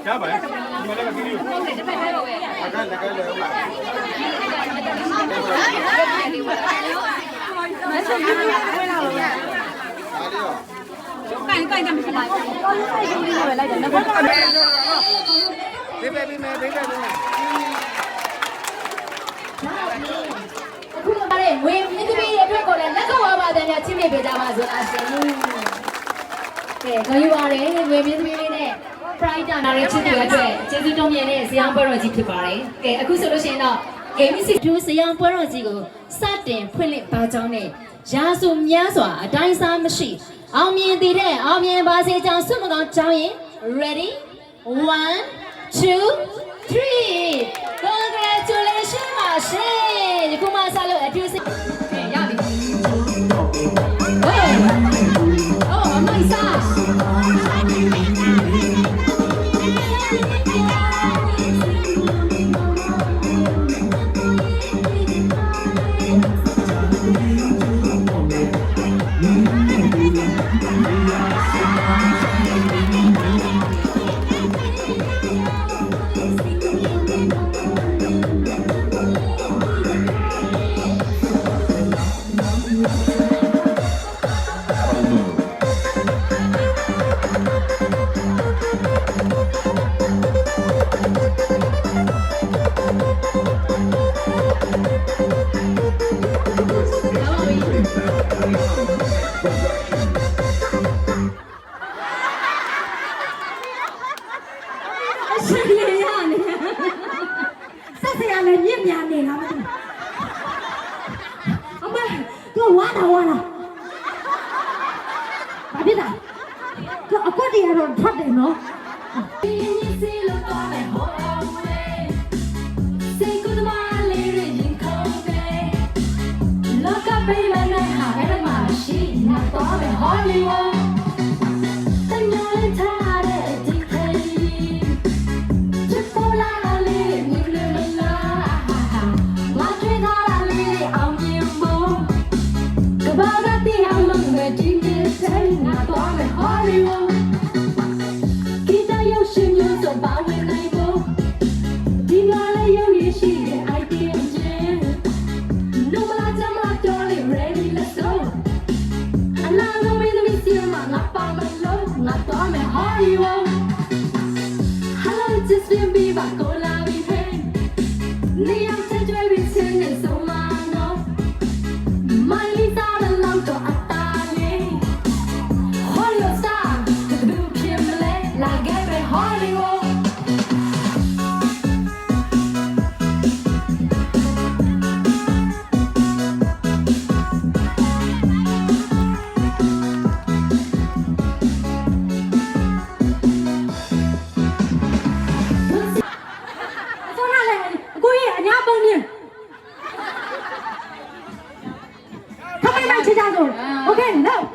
क्या भाई मैंने लगा दी लगा लगा लगा बेबी मैं बेबी मैं တ်တယ်တစ်ဖက်ထဲတော့ပဲအခက်လည်းကလည်းဟုတ်လားမဆက်ရဘူးခွဲလာလို့ဒါလေးရောကိုင်ကိုင်တယ်မရှိပါဘူးတော်လို့ဆိုင်ကြီးလေးပဲလိုက်တယ်ငါကတော့ဘေးဘေးဘေးဘေးဘေးဘေးအခုတော့တဲ့ငွေမြင့်သမီးရဲ့အတွက်ကိုလည်းလက်ကောဝါပါတဲ့များချင်းမြပေးကြပါစို့အရှင်ကဲဂယူပါရယ်ငွေမြင့်သမီးလေးနဲ့ Pride တာနာရဲ့ချစ်တဲ့အတွက်ကျေးဇူးတော်မြတ်တဲ့ဇေယျပွဲတော်ကြီးဖြစ်ပါတယ်ကဲအခုဆိုလို့ရှိရင်တော့ ABC 2ဇေယျပွဲတော်ကြီးကိုစတင်ဖွင့်လှစ်ပါကြောင်းနဲ့ရာစုများစွာအတိုင်းအစားမရှိအောင်မြင်တည်တဲ့အောင်မြင်ပါစေကြောင်းဆုမကောင်းကြောင်းရင် ready 1 2 3 အ လည်းမြင့်များနေတာမသိဘူးအမေသူဝါတာဝါတာဘာဖြစ်တာသူအကွက်တွေကတော့ဖတ်တယ်နော် Hollywood တ မဲ့ Hollywood Hello!